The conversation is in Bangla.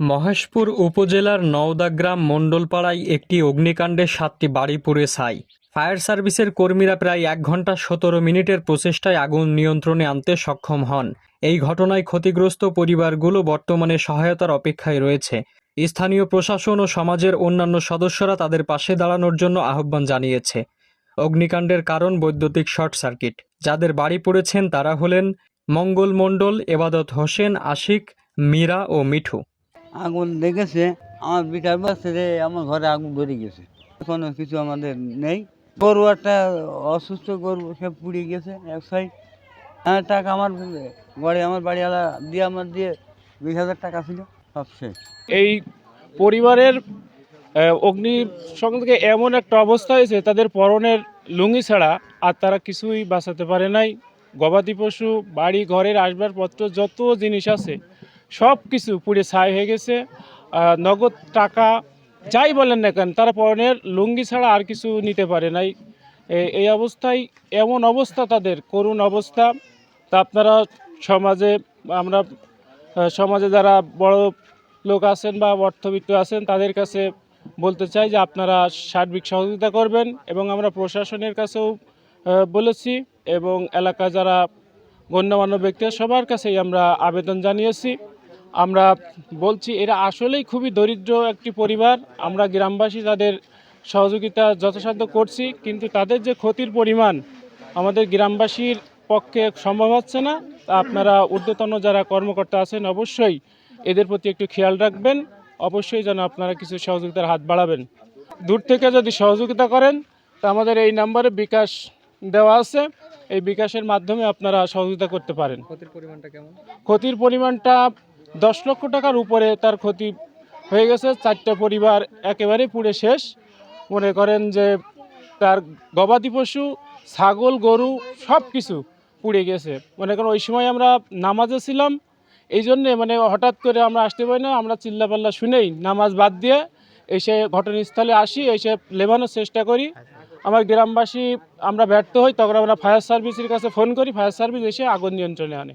মহেশপুর উপজেলার নওদাগ্রাম মণ্ডলপাড়ায় একটি অগ্নিকাণ্ডে সাতটি বাড়ি পুড়ে ছাই। ফায়ার সার্ভিসের কর্মীরা প্রায় এক ঘণ্টা সতেরো মিনিটের প্রচেষ্টায় আগুন নিয়ন্ত্রণে আনতে সক্ষম হন। এই ঘটনায় ক্ষতিগ্রস্ত পরিবারগুলো বর্তমানে সহায়তার অপেক্ষায় রয়েছে। স্থানীয় প্রশাসন ও সমাজের অন্যান্য সদস্যরা তাদের পাশে দাঁড়ানোর জন্য আহ্বান জানিয়েছে। অগ্নিকাণ্ডের কারণ বৈদ্যুতিক শর্ট সার্কিট। যাদের বাড়ি পড়েছেন তারা হলেন মঙ্গল মণ্ডল, এবাদত হোসেন, আশিক, মীরা ও মিঠু। আগুন লেগেছে। আমার বিটার বাসে আমার ঘরে আগুন ধরে গেছে। কোনো কিছু আমাদের নেই। গরু একটা অসুস্থ গরু, সে পুড়ে গেছে এক সাইড হ্যাঁ টাকা আমার ঘরে, আমার বাড়িওয়ালা দিয়ে, আমার দিয়ে বিশ হাজার টাকা ছিল, সব শেষ। এই পরিবারের অগ্নি সংযোগে এমন একটা অবস্থা হয়েছে, তাদের পরনের লুঙ্গি ছাড়া আর তারা কিছুই বাঁচাতে পারে নাই। গবাদি পশু, বাড়ি, ঘরের আসবাবপত্র, যত জিনিস আছে সব কিছু পুড়ে ছাই হয়ে গেছে। নগদ টাকা যাই বলেন না কেন, তারা পরনের লুঙ্গি ছাড়া আর কিছু নিতে পারে নাই। এই অবস্থায় এমন অবস্থা তাদের, করুণ অবস্থা। তা আপনারা সমাজে, আমরা সমাজে যারা বড় লোক আছেন বা অর্থবিত্ত আছেন, তাদের কাছে বলতে চাই যে আপনারা সার্বিক সহযোগিতা করবেন এবং আমরা প্রশাসনের কাছেও বলেছি এবং এলাকা যারা গণ্যমান্য ব্যক্তি, সবার কাছেই আমরা আবেদন জানিয়েছি। আমরা বলছি এরা আসলেই খুবই দরিদ্র একটি পরিবার। আমরা গ্রামবাসী তাদের সহযোগিতা যথাসাধ্য করছি কিন্তু তাদের যে ক্ষতির পরিমাণ আমাদের গ্রামবাসীর পক্ষে সম্ভব হচ্ছে না তা আপনারা ঊর্ধ্বতন যারা কর্মকর্তা আছেন অবশ্যই এদের প্রতি একটু খেয়াল রাখবেন। অবশ্যই যেন আপনারা কিছু সহযোগিতার হাত বাড়াবেন। দূর থেকে যদি সহযোগিতা করেন তা আমাদের এই নাম্বারে বিকাশ দেওয়া আছে। এই বিকাশের মাধ্যমে আপনারা সহযোগিতা করতে পারেন। ক্ষতির পরিমাণটা কেমন? ক্ষতির পরিমাণটা দশ লক্ষ টাকার উপরে তার ক্ষতি হয়ে গেছে। চারটা পরিবার একেবারে পুড়ে শেষ। মনে করেন যে তার গবাদি পশু, ছাগল, গরু সব কিছু পুড়ে গেছে। মনে করেন ওই সময় আমরা নামাজে ছিলাম। এই জন্যে মানে হঠাৎ করে আমরা আসতে পারি না। আমরা চিল্লাপাল্লা শুনেই নামাজ বাদ দিয়ে এসে ঘটনাস্থলে আসি, এসে লেবানোর চেষ্টা করি। আমার গ্রামবাসী, আমরা ব্যর্থ হই, তখন আমরা ফায়ার সার্ভিসের কাছে ফোন করি। ফায়ার সার্ভিস এসে আগুন নিয়ন্ত্রণে আনে।